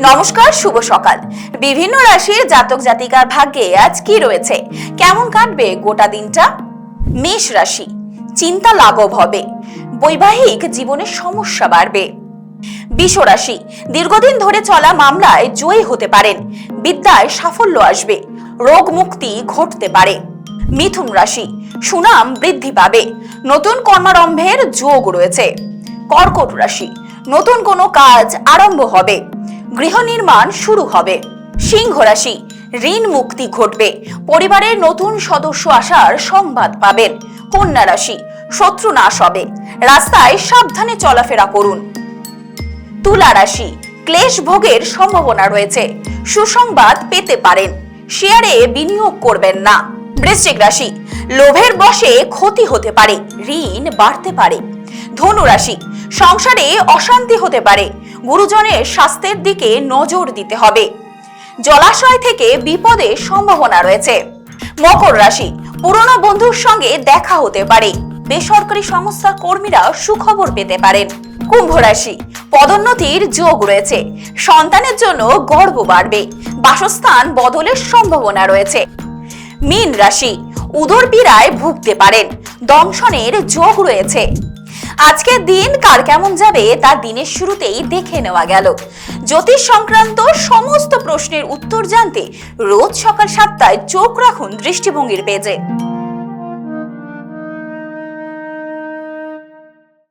নমস্কার, শুভ সকাল। বিভিন্ন রাশির জাতক জাতিকার ভাগ্যে আজ কি রয়েছে? কেমন কাটবে গোটা দিনটা? মেষ রাশি, চিন্তা লাঘব হবে। বৈবাহিক জীবনে সমস্যা বাড়বে। বিষ রাশি, দীর্ঘদিন ধরে চলা মামলায় জয়ী হতে পারেন। বিদ্যায় সাফল্য আসবে, রোগ মুক্তি ঘটতে পারে। মিথুন রাশি, সুনাম বৃদ্ধি পাবে। নতুন কর্মারম্ভের যোগ রয়েছে। কর্কট রাশি, নতুন কোনো কাজ আরম্ভ হবে। গৃহ নির্মাণ শুরু হবে। সিংহ রাশি, ঋণ মুক্তি ঘটবে। পরিবারের নতুন সদস্য আসার সংবাদ পাবেন। কন্যা রাশি, শত্রু নাশ হবে। রাস্তায় সাবধানে চলাফেরা করুন। তুলা রাশি, ক্লেশ ভোগের সম্ভাবনা রয়েছে। সুসংবাদ পেতে পারেন। শেয়ারে বিনিয়োগ করবেন না। বৃশ্চিক রাশি, লোভের বশে ক্ষতি হতে পারে। ঋণ বাড়তে পারে। ধনু রাশি, সংসারে অশান্তি হতে পারে। গুরুজনের স্বাস্থ্যের দিকে নজর দিতে হবে। জলাশয় থেকে বিপদের সম্ভাবনা রয়েছে। মকর রাশি, পুরনো বন্ধুর সঙ্গে দেখা হতে পারে। বেসরকারি সংস্থার কর্মীরা সুখবর পেতে পারেন। কুম্ভ রাশি, পদোন্নতির যোগ রয়েছে। সন্তানের জন্য গর্ব বাড়বে। বাসস্থান বদলের সম্ভাবনা রয়েছে। মীন রাশি, উদর পীড়ায় ভুগতে পারেন। দংশনের যোগ রয়েছে। আজকের দিন কার কেমন যাবে তা দিনের শুরুতেই দেখে নেওয়া গেল। জ্যোতিষ সংক্রান্ত সমস্ত প্রশ্নের উত্তর জানতে রোজ সকাল সাতটায় চোখ রাখুন দৃষ্টিভঙ্গির পেজে।